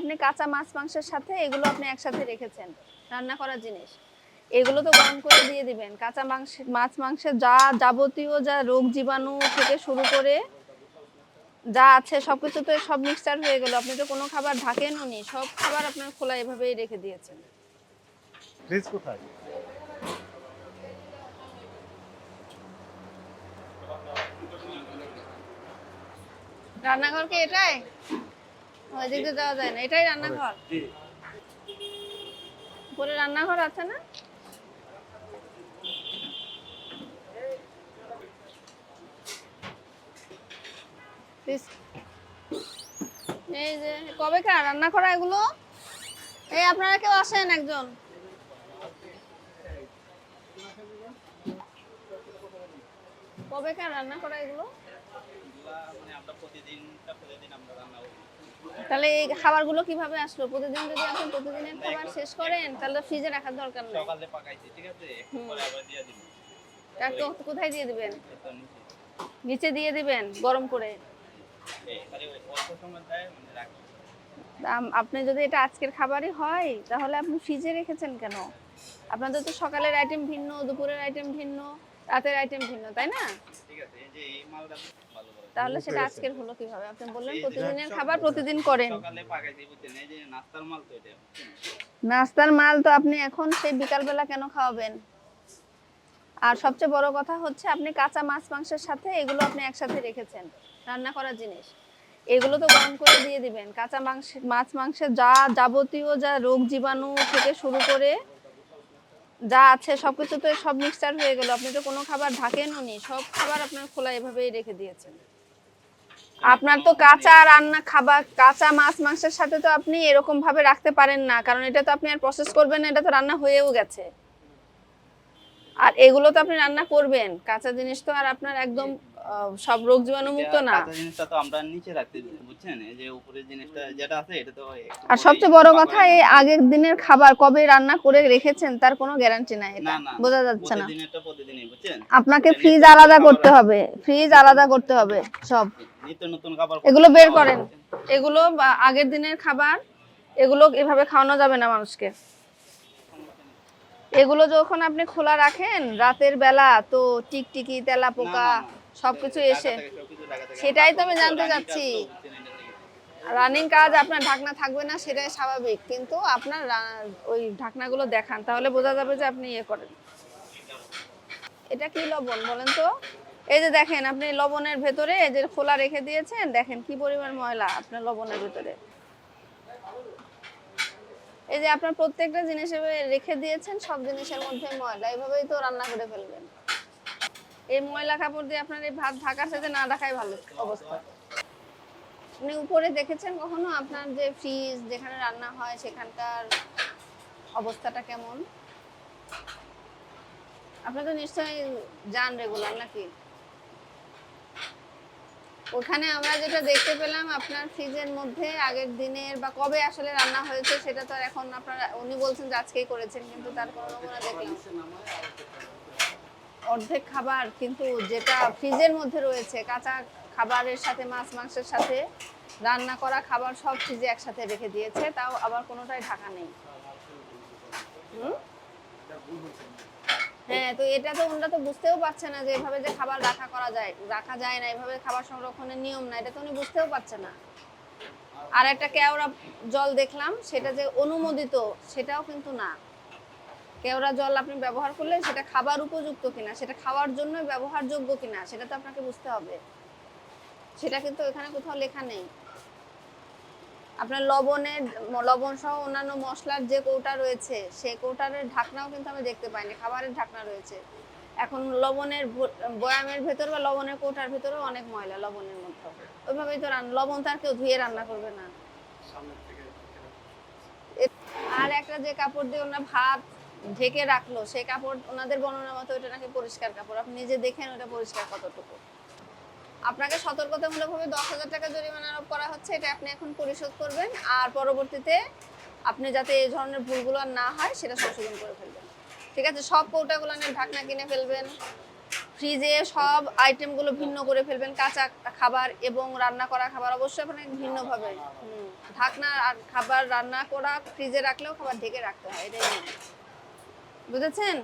আপনি কাঁচা মাছ মাংসের সাথে এগুলো আপনি একসাথে রেখেছেন রান্না করার জিনিস। এগুলো তো গরম করে দিয়ে দিবেন। কাঁচা মাংস মাছ মাংসের যা যাবতীয় যা রোগ জীবাণু থেকে শুরু করে যা আছে সবকিছু তো সব মিক্সচার হয়ে গেল। আপনি তো কোনো খাবার ঢাকেনও নি সব খাবার আপনার খোলা এভাবেই রেখে দিয়েছেন। ফ্রিজ কোথায়? রান্নাঘর কি এটাই? ওই দিক যাওয়া যায় না এটাই রান্নাঘর। উপরে রান্নাঘর আছে না? এই যে কবে কার রান্না করা এগুলো? এই আপনারা কেউ আসেন একজন। কবে কার রান্না করা এগুলো মানে আমরা প্রতিদিনটা প্রতিদিন আমরা রান্না করি। তাহলে এই খাবারগুলো কীভাবে আসলো? প্রতিদিন যদি আপনি প্রতিদিনের খাবার শেষ করেন তাহলে ফ্রিজে রাখার দরকার নেই। সকালে পাকাইছি ঠিক আছে? পরে আবার দিয়ে দিব। তার কোথায় দিয়ে দিবেন? নিচে। দিয়ে দিবেন গরম করে? মানে আপনি যদি এটা আজকের খাবারই হয় তাহলে আপনি ফ্রিজে রেখেছেন কেন? আপনাদের তো সকালের আইটেম ভিন্ন দুপুরের আইটেম ভিন্ন। রাতের আইটেম ভিন্ন তাই না? ঠিক আছে এই যে এই মালটা ভালো করে তাহলে সেটা আজকের হলো কীভাবে? আপনি বললেন প্রতিদিনের খাবার প্রতিদিন করেন। সকালে পাকাইছি বুঝছেন? এই যে নাস্তার মাল তো এটা নাস্তার মাল তো আপনি এখন সেই বিকালবেলা কেন খাওয়াবেন? আর সবচেয়ে বড় কথা হচ্ছে আপনি কাঁচা মাছ মাংসের সাথে এগুলো আপনি একসাথে রেখেছেন রান্না করার জিনিস। এগুলো তো গরম করে দিয়ে দিবেন। কাঁচা মাংস মাছ মাংসের যা যাবতীয় যা রোগ জীবাণু থেকে শুরু করে যা আছে সবকিছু তো সব মিক্সচার হয়ে গেল। আপনি তো কোনো খাবার ঢাকেনও নি সব খাবার আপনার খোলা এভাবেই রেখে দিয়েছেন। আপনার তো কাঁচা রান্না খাবার, কাঁচা মাছ, মাংসের সাথে তো আপনি এরকম ভাবে রাখতে পারেন না, কারণ এটা তো আপনি আর প্রসেস করবেন না, এটা তো রান্না হয়েও গেছে। আর এগুলো তো আপনি রান্না করবেন, কাঁচা জিনিস তো আর আপনার একদম সব রোগ জীবাণু মুক্ত না। কাঁচা জিনিসটা তো আমরা নিচে রাখতে বুঝছেন? এই যে উপরের জিনিসটা যেটা আছে এটা তো আর সবচেয়ে বড় কথা এই আগের দিনের খাবার কবে রান্না করে রেখেছেন তার কোনো গ্যারান্টি নাই এটা। বোঝা যাচ্ছে না। প্রতিদিনেরটা প্রতিদিনই বুঝছেন? আপনাকে ফ্রিজ আলাদা করতে হবে ফ্রিজ আলাদা করতে হবে সব। নিত্য নতুন খাবার এগুলো বের করেন। এগুলো আগের দিনের খাবার এগুলো এভাবে খাওয়ানো যাবে না মানুষকে। এগুলো যখন আপনি খোলা রাখেন রাতের বেলা তো টিকটিকি তেলা পোকা। সবকিছু এসে। সেটাই তো আমি জানতে চাচ্ছি। রানিং কাজ আপনার ঢাকনা থাকবে না, সেটাই স্বাভাবিক। কিন্তু আপনার ওই ঢাকনাগুলো দেখান, তাহলে বোঝা যাবে যে আপনি ইয়ে করেন। এটা কি লবণ বলেন তো? এই যে দেখেন, আপনি লবণের ভেতরে এই যে খোলা রেখে দিয়েছেন, দেখেন কি পরিমাণ ময়লা আপনার লবণের ভেতরে। এই যে আপনার প্রত্যেকটা জিনিস রেখে দিয়েছেন, সব জিনিসের মধ্যে ময়লা এইভাবেই তো রান্না করে ফেলবেন। এই ময়লা কাপড় দিয়ে আপনার এই ভাত ঢাকার সাথে না ঢাকাই ভালো অবস্থা। আপনি উপরে দেখেছেন কখনো আপনার যে ফ্রিজ যেখানে রান্না হয় সেখানকার অবস্থাটা কেমন? আপনি তো নিশ্চয়ই যান রেগুলার নাকি? ওখানে আমরা যেটা দেখতে পেলাম, আপনার ফ্রিজের মধ্যে আগের দিনের বা কবে আসলে রান্না হয়েছে সেটা তো এখন আপনারা, উনি বলছেন যে আজকেই করেছেন, কিন্তু তার কোনো নমুনা দেখলাম। অর্ধেক খাবার কিন্তু যেটা ফ্রিজের মধ্যে রয়েছে, কাঁচা খাবারের সাথে, মাছ, মাংসের সাথে রান্না করা খাবার সব ফ্রিজে একসাথে রেখে দিয়েছে, তাও আবার কোনোটাই ঢাকা নেই। হ্যাঁ তো এটা তো ওনারা তো বুঝতেও পারছে না যে এভাবে যে খাবার রাখা করা যায়, রাখা যায় না, এভাবে খাবার সংরক্ষণের নিয়ম না, এটা তো উনি বুঝতেও পারছে না। আর একটা কেওড়া জল দেখলাম, সেটা যে অনুমোদিত, সেটাও কিন্তু না। কেওড়া জল আপনি ব্যবহার করলে সেটা খাবার উপযুক্ত কিনা সেটা খাওয়ার জন্য ব্যবহারযোগ্য কিনা সেটা তো আপনাকে বুঝতে হবে। সেটা কিন্তু এখানে কোথাও লেখা নেই। আপনার লবণের লবণ সহ অন্যান্য মশলার যে কৌটা রয়েছে সেই কৌটারের ঢাকনাও কিন্তু আমি দেখতে পাইনি খাবারের ঢাকনা রয়েছে। এখন লবণের বয়ামের ভেতর বা লবণের কৌটার ভেতরেও অনেক ময়লা লবণের মধ্যে। ওইভাবেই তো রান লবণ তো আর কেউ ধুয়ে রান্না করবে না। আর একটা যে কাপড় দিয়ে ওনার ভাত ঢেকে রাখল সেই কাপড়, ওনাদের বর্ণনা মতো ওটা নাকি পরিষ্কার কাপড়। আপনি নিজে দেখেন ওটা পরিষ্কার কতটুকু। আপনাকে সতর্কতামূলকভাবে দশ হাজার টাকা জরিমানা আরোপ করা হচ্ছে, এটা আপনি এখন পরিশোধ করবেন, আর পরবর্তীতে আপনি যাতে এই ধরনের ভুলগুলো আর না হয়, সেটা সংশোধন করে ফেলবেন। ঠিক আছে? সব কৌটাগুলো নিয়ে ঢাকনা কিনে ফেলবেন, ফ্রিজে সব আইটেমগুলো ভিন্ন করে ফেলবেন, কাঁচা খাবার এবং রান্না করা খাবার। অবশ্যই আপনাকে ভিন্নভাবে ঢাকনা আর খাবার রান্না করা, ফ্রিজে রাখলেও খাবার ঢেকে রাখতে হয়, এটাই। বুঝেছেন?